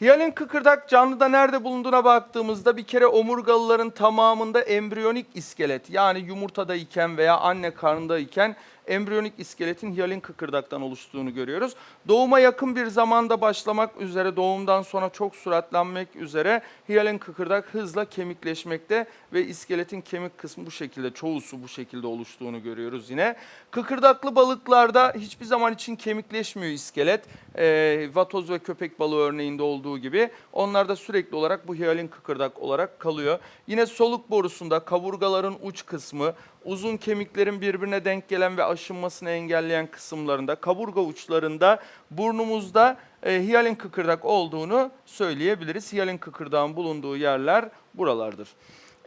Hiyalin kıkırdak canlıda nerede bulunduğuna baktığımızda bir kere omurgalıların tamamında embriyonik iskelet yani yumurtada iken veya anne karnında iken embriyonik iskeletin hiyalin kıkırdaktan oluştuğunu görüyoruz. Doğuma yakın bir zamanda başlamak üzere doğumdan sonra çok süratlenmek üzere hiyalin kıkırdak hızla kemikleşmekte ve iskeletin kemik kısmı bu şekilde çoğusu bu şekilde oluştuğunu görüyoruz yine. Kıkırdaklı balıklarda hiçbir zaman için kemikleşmiyor iskelet. Ee, vatoz ve köpek balığı örneğinde olduğu gibi onlarda sürekli olarak bu hiyalin kıkırdak olarak kalıyor. Yine soluk borusunda kaburgaların uç kısmı, uzun kemiklerin birbirine denk gelen ve aşınmasını engelleyen kısımlarında, kaburga uçlarında, burnumuzda e, hiyalin kıkırdak olduğunu söyleyebiliriz. Hiyalin kıkırdağın bulunduğu yerler buralardır.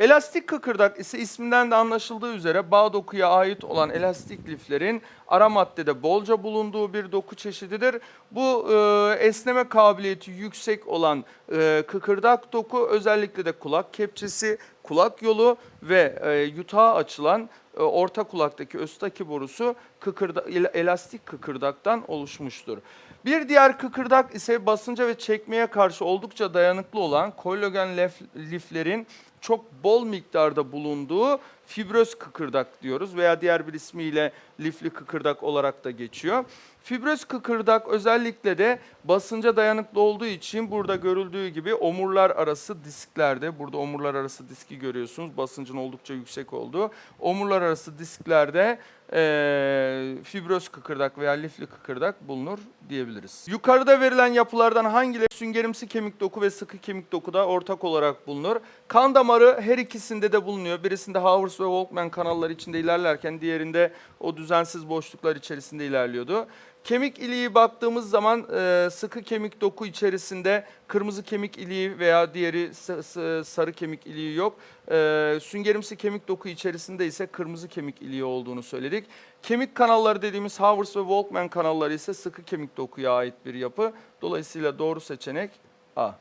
Elastik kıkırdak ise isminden de anlaşıldığı üzere bağ dokuya ait olan elastik liflerin ara maddede bolca bulunduğu bir doku çeşididir. Bu e, esneme kabiliyeti yüksek olan e, kıkırdak doku özellikle de kulak kepçesi, kulak yolu ve e, yutağa açılan e, orta kulaktaki östaki borusu kıkırda, el- elastik kıkırdaktan oluşmuştur. Bir diğer kıkırdak ise basınca ve çekmeye karşı oldukça dayanıklı olan kollagen lef- liflerin çok bol miktarda bulunduğu fibröz kıkırdak diyoruz veya diğer bir ismiyle lifli kıkırdak olarak da geçiyor. Fibröz kıkırdak özellikle de basınca dayanıklı olduğu için burada görüldüğü gibi omurlar arası disklerde, burada omurlar arası diski görüyorsunuz basıncın oldukça yüksek olduğu. Omurlar arası disklerde eee fibröz kıkırdak veya lifli kıkırdak bulunur diyebiliriz. Yukarıda verilen yapılardan hangileri süngerimsi kemik doku ve sıkı kemik dokuda ortak olarak bulunur? Kan damarı her ikisinde de bulunuyor. Birisinde Howard ve Walkman kanalları içinde ilerlerken diğerinde o düzensiz boşluklar içerisinde ilerliyordu. Kemik iliği baktığımız zaman e, sıkı kemik doku içerisinde kırmızı kemik iliği veya diğeri sa- sa- sarı kemik iliği yok. E, süngerimsi kemik doku içerisinde ise kırmızı kemik iliği olduğunu söyledik. Kemik kanalları dediğimiz Howard ve Walkman kanalları ise sıkı kemik dokuya ait bir yapı. Dolayısıyla doğru seçenek A.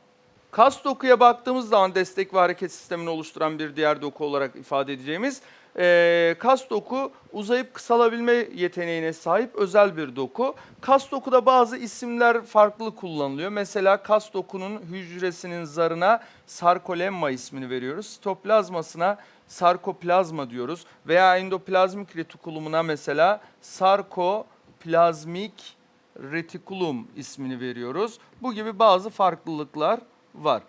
Kas dokuya baktığımız zaman destek ve hareket sistemini oluşturan bir diğer doku olarak ifade edeceğimiz eee, kas doku uzayıp kısalabilme yeteneğine sahip özel bir doku. Kas dokuda bazı isimler farklı kullanılıyor. Mesela kas dokunun hücresinin zarına sarkolemma ismini veriyoruz. Sitoplazmasına sarkoplazma diyoruz. Veya endoplazmik retikulumuna mesela sarkoplazmik retikulum ismini veriyoruz. Bu gibi bazı farklılıklar var.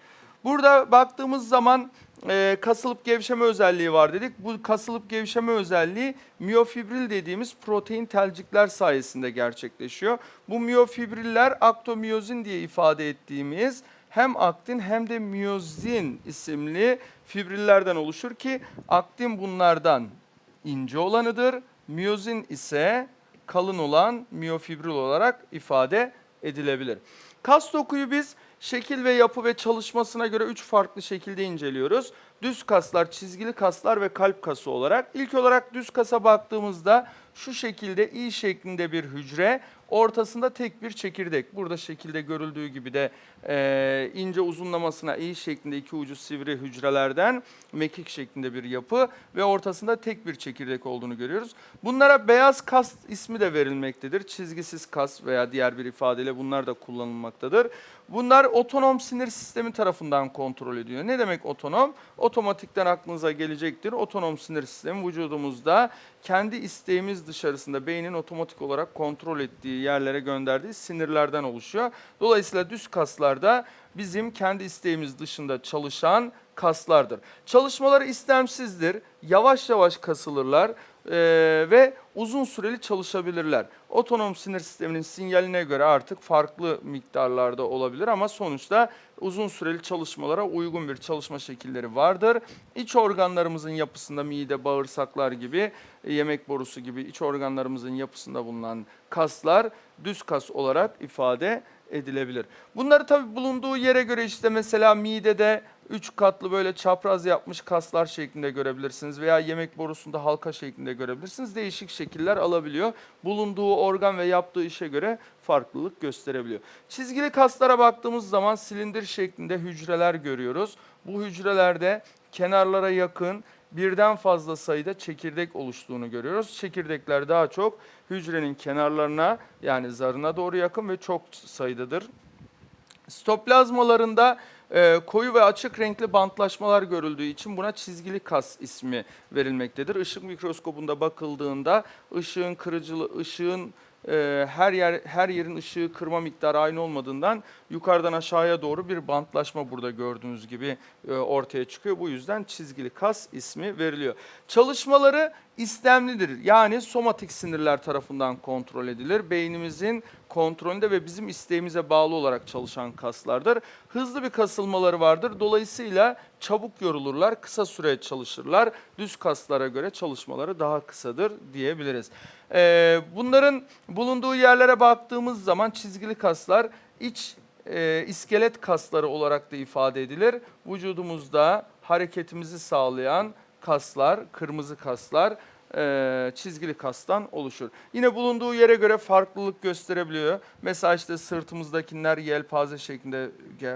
Burada baktığımız zaman e, kasılıp gevşeme özelliği var dedik. Bu kasılıp gevşeme özelliği miyofibril dediğimiz protein telcikler sayesinde gerçekleşiyor. Bu miyofibriller aktomiyozin diye ifade ettiğimiz hem aktin hem de miyozin isimli fibrillerden oluşur ki aktin bunlardan ince olanıdır. Miyozin ise kalın olan miyofibril olarak ifade edilebilir. Kas dokuyu biz şekil ve yapı ve çalışmasına göre üç farklı şekilde inceliyoruz. Düz kaslar, çizgili kaslar ve kalp kası olarak. İlk olarak düz kasa baktığımızda şu şekilde i şeklinde bir hücre, ortasında tek bir çekirdek. Burada şekilde görüldüğü gibi de e, ince uzunlamasına i şeklinde iki ucu sivri hücrelerden mekik şeklinde bir yapı ve ortasında tek bir çekirdek olduğunu görüyoruz. Bunlara beyaz kas ismi de verilmektedir. Çizgisiz kas veya diğer bir ifadeyle bunlar da kullanılmaktadır. Bunlar otonom sinir sistemi tarafından kontrol ediyor. Ne demek otonom? Otomatikten aklınıza gelecektir. Otonom sinir sistemi vücudumuzda kendi isteğimiz dışarısında beynin otomatik olarak kontrol ettiği yerlere gönderdiği sinirlerden oluşuyor. Dolayısıyla düz kaslarda bizim kendi isteğimiz dışında çalışan kaslardır. Çalışmaları istemsizdir. Yavaş yavaş kasılırlar eee, ve uzun süreli çalışabilirler. Otonom sinir sisteminin sinyaline göre artık farklı miktarlarda olabilir ama sonuçta uzun süreli çalışmalara uygun bir çalışma şekilleri vardır. İç organlarımızın yapısında mide, bağırsaklar gibi, e, yemek borusu gibi iç organlarımızın yapısında bulunan kaslar düz kas olarak ifade edilebilir. Bunları tabii bulunduğu yere göre işte mesela midede üç katlı böyle çapraz yapmış kaslar şeklinde görebilirsiniz veya yemek borusunda halka şeklinde görebilirsiniz. Değişik şekiller alabiliyor. Bulunduğu organ ve yaptığı işe göre farklılık gösterebiliyor. Çizgili kaslara baktığımız zaman silindir şeklinde hücreler görüyoruz. Bu hücrelerde kenarlara yakın birden fazla sayıda çekirdek oluştuğunu görüyoruz. Çekirdekler daha çok hücrenin kenarlarına yani zarına doğru yakın ve çok sayıdadır. Stoplazmalarında e, koyu ve açık renkli bantlaşmalar görüldüğü için buna çizgili kas ismi verilmektedir. Işık mikroskobunda bakıldığında ışığın kırıcılığı, ışığın e, her yer her yerin ışığı kırma miktarı aynı olmadığından yukarıdan aşağıya doğru bir bantlaşma burada gördüğünüz gibi e, ortaya çıkıyor. Bu yüzden çizgili kas ismi veriliyor. Çalışmaları istemlidir. Yani somatik sinirler tarafından kontrol edilir. Beynimizin kontrolünde ve bizim isteğimize bağlı olarak çalışan kaslardır. Hızlı bir kasılmaları vardır. Dolayısıyla çabuk yorulurlar, kısa süre çalışırlar. Düz kaslara göre çalışmaları daha kısadır diyebiliriz. Ee, bunların bulunduğu yerlere baktığımız zaman çizgili kaslar iç e, iskelet kasları olarak da ifade edilir. Vücudumuzda hareketimizi sağlayan kaslar, kırmızı kaslar e, çizgili kastan oluşur. Yine bulunduğu yere göre farklılık gösterebiliyor. Mesela işte sırtımızdakiler yelpaze şeklinde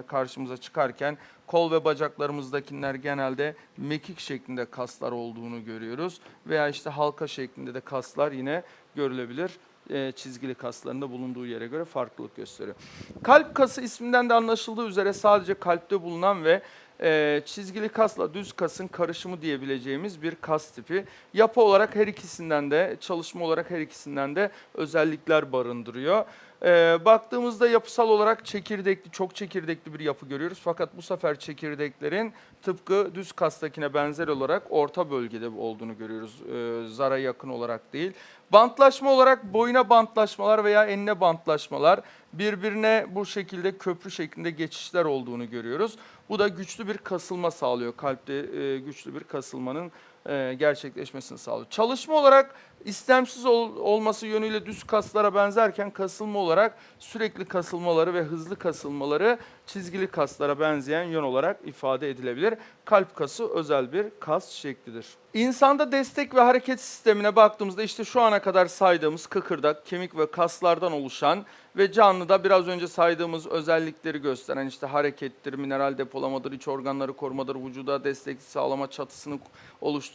karşımıza çıkarken kol ve bacaklarımızdakiler genelde mekik şeklinde kaslar olduğunu görüyoruz. Veya işte halka şeklinde de kaslar yine görülebilir. E, çizgili kaslarında bulunduğu yere göre farklılık gösteriyor. Kalp kası isminden de anlaşıldığı üzere sadece kalpte bulunan ve e, çizgili kasla düz kasın karışımı diyebileceğimiz bir kas tipi. Yapı olarak her ikisinden de, çalışma olarak her ikisinden de özellikler barındırıyor. E, baktığımızda yapısal olarak çekirdekli, çok çekirdekli bir yapı görüyoruz. Fakat bu sefer çekirdeklerin tıpkı düz kastakine benzer olarak orta bölgede olduğunu görüyoruz. E, zara yakın olarak değil. Bantlaşma olarak boyuna bantlaşmalar veya enine bantlaşmalar birbirine bu şekilde köprü şeklinde geçişler olduğunu görüyoruz. Bu da güçlü bir kasılma sağlıyor. Kalpte e, güçlü bir kasılmanın e, gerçekleşmesini sağlıyor. Çalışma olarak istemsiz ol- olması yönüyle düz kaslara benzerken kasılma olarak sürekli kasılmaları ve hızlı kasılmaları çizgili kaslara benzeyen yön olarak ifade edilebilir. Kalp kası özel bir kas şeklidir. İnsanda destek ve hareket sistemine baktığımızda işte şu ana kadar saydığımız kıkırdak, kemik ve kaslardan oluşan ve canlıda biraz önce saydığımız özellikleri gösteren işte harekettir, mineral depolamadır, iç organları korumadır, vücuda destek sağlama çatısını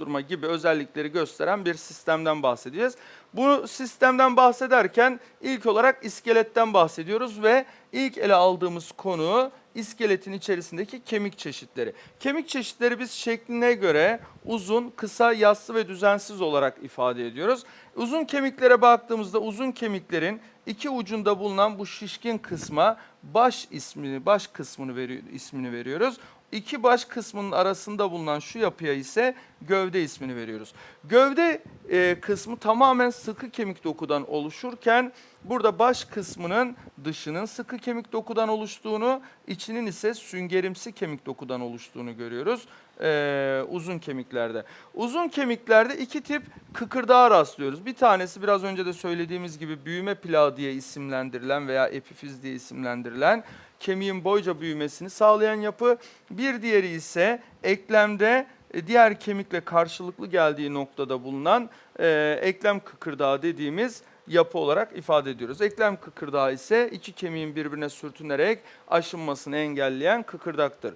oluşturma gibi özellikleri gösteren bir sistemden bahsedeceğiz. Bu sistemden bahsederken ilk olarak iskeletten bahsediyoruz ve ilk ele aldığımız konu iskeletin içerisindeki kemik çeşitleri. Kemik çeşitleri biz şekline göre uzun, kısa, yassı ve düzensiz olarak ifade ediyoruz. Uzun kemiklere baktığımızda uzun kemiklerin iki ucunda bulunan bu şişkin kısma baş ismini, baş kısmını veriyor, ismini veriyoruz. İki baş kısmının arasında bulunan şu yapıya ise gövde ismini veriyoruz. Gövde e, kısmı tamamen sıkı kemik dokudan oluşurken burada baş kısmının dışının sıkı kemik dokudan oluştuğunu, içinin ise süngerimsi kemik dokudan oluştuğunu görüyoruz e, uzun kemiklerde. Uzun kemiklerde iki tip kıkırdağa rastlıyoruz. Bir tanesi biraz önce de söylediğimiz gibi büyüme plağı diye isimlendirilen veya epifiz diye isimlendirilen kemiğin boyca büyümesini sağlayan yapı. Bir diğeri ise eklemde e, diğer kemikle karşılıklı geldiği noktada bulunan e, eklem kıkırdağı dediğimiz yapı olarak ifade ediyoruz. Eklem kıkırdağı ise iki kemiğin birbirine sürtünerek aşınmasını engelleyen kıkırdaktır.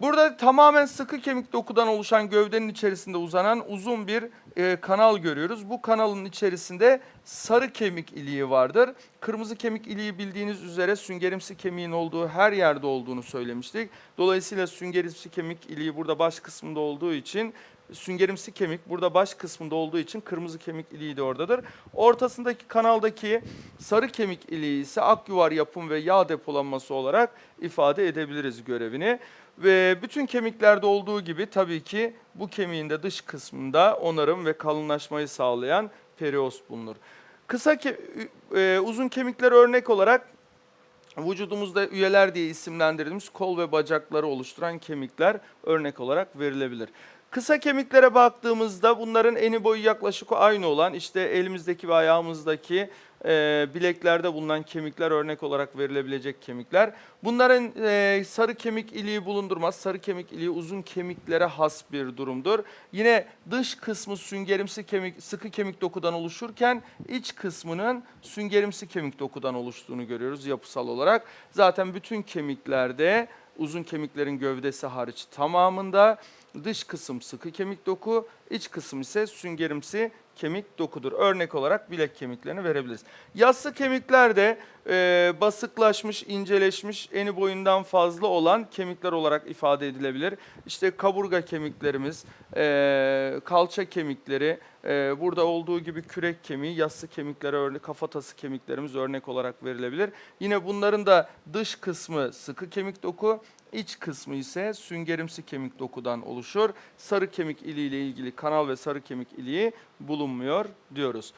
Burada tamamen sıkı kemik dokudan oluşan gövdenin içerisinde uzanan uzun bir e, kanal görüyoruz. Bu kanalın içerisinde sarı kemik iliği vardır. Kırmızı kemik iliği bildiğiniz üzere süngerimsi kemiğin olduğu her yerde olduğunu söylemiştik. Dolayısıyla süngerimsi kemik iliği burada baş kısmında olduğu için süngerimsi kemik burada baş kısmında olduğu için kırmızı kemik iliği de oradadır. Ortasındaki kanaldaki sarı kemik iliği ise akyuvar yapım ve yağ depolanması olarak ifade edebiliriz görevini. Ve bütün kemiklerde olduğu gibi tabii ki bu kemiğin de dış kısmında onarım ve kalınlaşmayı sağlayan periost bulunur. Kısa ke- e, uzun kemikler örnek olarak vücudumuzda üyeler diye isimlendirdiğimiz kol ve bacakları oluşturan kemikler örnek olarak verilebilir. Kısa kemiklere baktığımızda bunların eni boyu yaklaşık aynı olan işte elimizdeki ve ayağımızdaki e, bileklerde bulunan kemikler örnek olarak verilebilecek kemikler. Bunların e, sarı kemik iliği bulundurmaz. Sarı kemik iliği uzun kemiklere has bir durumdur. Yine dış kısmı süngerimsi kemik, sıkı kemik dokudan oluşurken iç kısmının süngerimsi kemik dokudan oluştuğunu görüyoruz yapısal olarak. Zaten bütün kemiklerde uzun kemiklerin gövdesi hariç tamamında. Dış kısım sıkı kemik doku, iç kısım ise süngerimsi kemik dokudur. Örnek olarak bilek kemiklerini verebiliriz. Yassı kemikler de e, basıklaşmış, inceleşmiş, eni boyundan fazla olan kemikler olarak ifade edilebilir. İşte kaburga kemiklerimiz, e, kalça kemikleri, e, burada olduğu gibi kürek kemiği, yassı kemiklere örnek, kafatası kemiklerimiz örnek olarak verilebilir. Yine bunların da dış kısmı sıkı kemik doku, iç kısmı ise süngerimsi kemik dokudan oluşur. Sarı kemik iliği ile ilgili kanal ve sarı kemik iliği bulunmuyor diyoruz.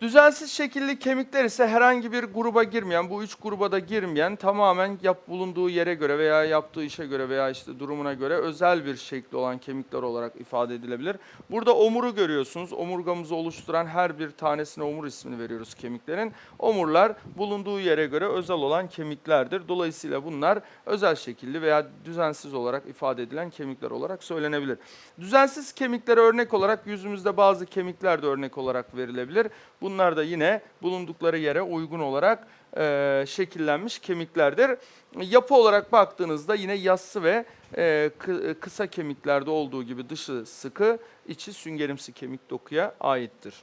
Düzensiz şekilli kemikler ise herhangi bir gruba girmeyen, bu üç gruba da girmeyen tamamen yap bulunduğu yere göre veya yaptığı işe göre veya işte durumuna göre özel bir şekli olan kemikler olarak ifade edilebilir. Burada omuru görüyorsunuz. Omurgamızı oluşturan her bir tanesine omur ismini veriyoruz kemiklerin. Omurlar bulunduğu yere göre özel olan kemiklerdir. Dolayısıyla bunlar özel şekilli veya düzensiz olarak ifade edilen kemikler olarak söylenebilir. Düzensiz kemiklere örnek olarak yüzümüzde bazı kemikler de örnek olarak verilebilir. Bunlar da yine bulundukları yere uygun olarak e, şekillenmiş kemiklerdir. Yapı olarak baktığınızda yine yassı ve e, kı- kısa kemiklerde olduğu gibi dışı sıkı, içi süngerimsi kemik dokuya aittir.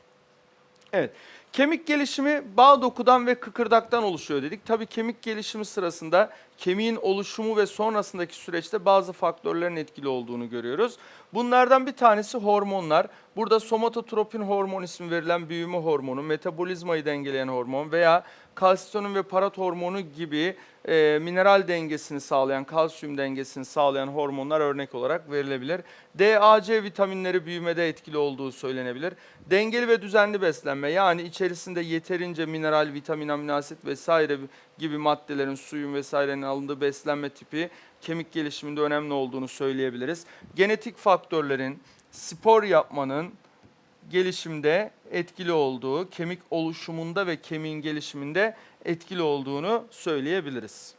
Evet. Kemik gelişimi bağ dokudan ve kıkırdaktan oluşuyor dedik. Tabii kemik gelişimi sırasında kemiğin oluşumu ve sonrasındaki süreçte bazı faktörlerin etkili olduğunu görüyoruz. Bunlardan bir tanesi hormonlar. Burada somatotropin hormon ismi verilen büyüme hormonu, metabolizmayı dengeleyen hormon veya kalsitonin ve parat hormonu gibi e, mineral dengesini sağlayan, kalsiyum dengesini sağlayan hormonlar örnek olarak verilebilir. D, A, C vitaminleri büyümede etkili olduğu söylenebilir. Dengeli ve düzenli beslenme yani içerisinde yeterince mineral, vitamin, amino asit vesaire gibi maddelerin, suyun vesairenin alındığı beslenme tipi kemik gelişiminde önemli olduğunu söyleyebiliriz. Genetik faktörlerin, spor yapmanın, gelişimde etkili olduğu, kemik oluşumunda ve kemiğin gelişiminde etkili olduğunu söyleyebiliriz.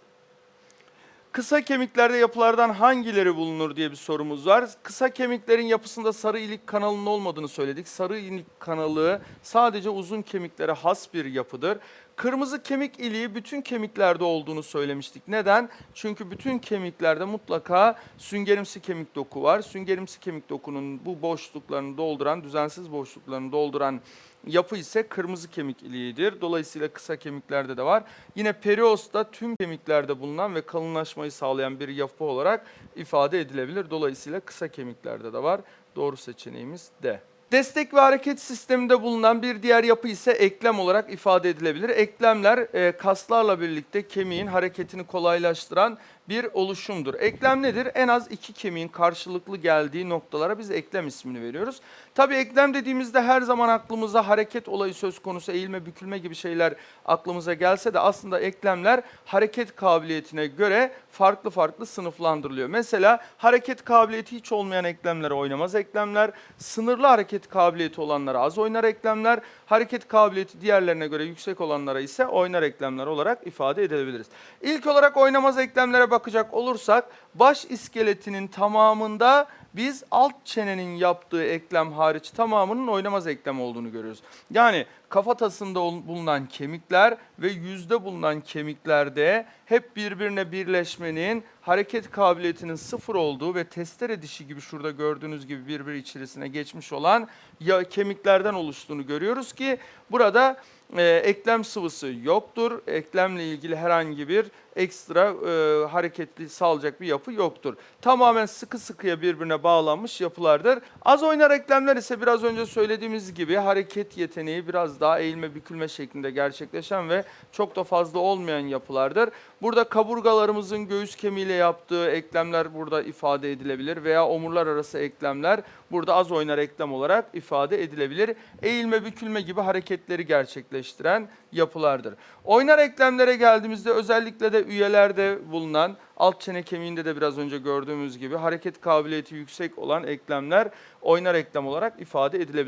Kısa kemiklerde yapılardan hangileri bulunur diye bir sorumuz var. Kısa kemiklerin yapısında sarı ilik kanalının olmadığını söyledik. Sarı ilik kanalı sadece uzun kemiklere has bir yapıdır. Kırmızı kemik iliği bütün kemiklerde olduğunu söylemiştik. Neden? Çünkü bütün kemiklerde mutlaka süngerimsi kemik doku var. Süngerimsi kemik dokunun bu boşluklarını dolduran, düzensiz boşluklarını dolduran yapı ise kırmızı kemik iliğidir. Dolayısıyla kısa kemiklerde de var. Yine perios da tüm kemiklerde bulunan ve kalınlaşmayı sağlayan bir yapı olarak ifade edilebilir. Dolayısıyla kısa kemiklerde de var. Doğru seçeneğimiz D. Destek ve hareket sisteminde bulunan bir diğer yapı ise eklem olarak ifade edilebilir. Eklemler e, kaslarla birlikte kemiğin hareketini kolaylaştıran bir oluşumdur. Eklem nedir? En az iki kemiğin karşılıklı geldiği noktalara biz eklem ismini veriyoruz. Tabii eklem dediğimizde her zaman aklımıza hareket olayı söz konusu, eğilme, bükülme gibi şeyler aklımıza gelse de aslında eklemler hareket kabiliyetine göre farklı farklı sınıflandırılıyor. Mesela hareket kabiliyeti hiç olmayan eklemlere oynamaz eklemler, sınırlı hareket kabiliyeti olanlara az oynar eklemler, hareket kabiliyeti diğerlerine göre yüksek olanlara ise oynar eklemler olarak ifade edebiliriz. İlk olarak oynamaz eklemlere bakacak olursak baş iskeletinin tamamında biz alt çenenin yaptığı eklem hariç tamamının oynamaz eklem olduğunu görüyoruz. Yani kafatasında bulunan kemikler ve yüzde bulunan kemiklerde hep birbirine birleşmenin hareket kabiliyetinin sıfır olduğu ve testere dişi gibi şurada gördüğünüz gibi birbiri içerisine geçmiş olan ya kemiklerden oluştuğunu görüyoruz ki burada e, eklem sıvısı yoktur. Eklemle ilgili herhangi bir ekstra e, hareketli sağlayacak bir yapı yoktur. Tamamen sıkı sıkıya birbirine bağlanmış yapılardır. Az oynar eklemler ise biraz önce söylediğimiz gibi hareket yeteneği biraz daha eğilme bükülme şeklinde gerçekleşen ve çok da fazla olmayan yapılardır. Burada kaburgalarımızın göğüs kemiğiyle yaptığı eklemler burada ifade edilebilir veya omurlar arası eklemler burada az oynar eklem olarak ifade edilebilir. Eğilme bükülme gibi hareketleri gerçekleştiren yapılardır. Oynar eklemlere geldiğimizde özellikle de üyelerde bulunan alt çene kemiğinde de biraz önce gördüğümüz gibi hareket kabiliyeti yüksek olan eklemler oynar eklem olarak ifade edilebilir.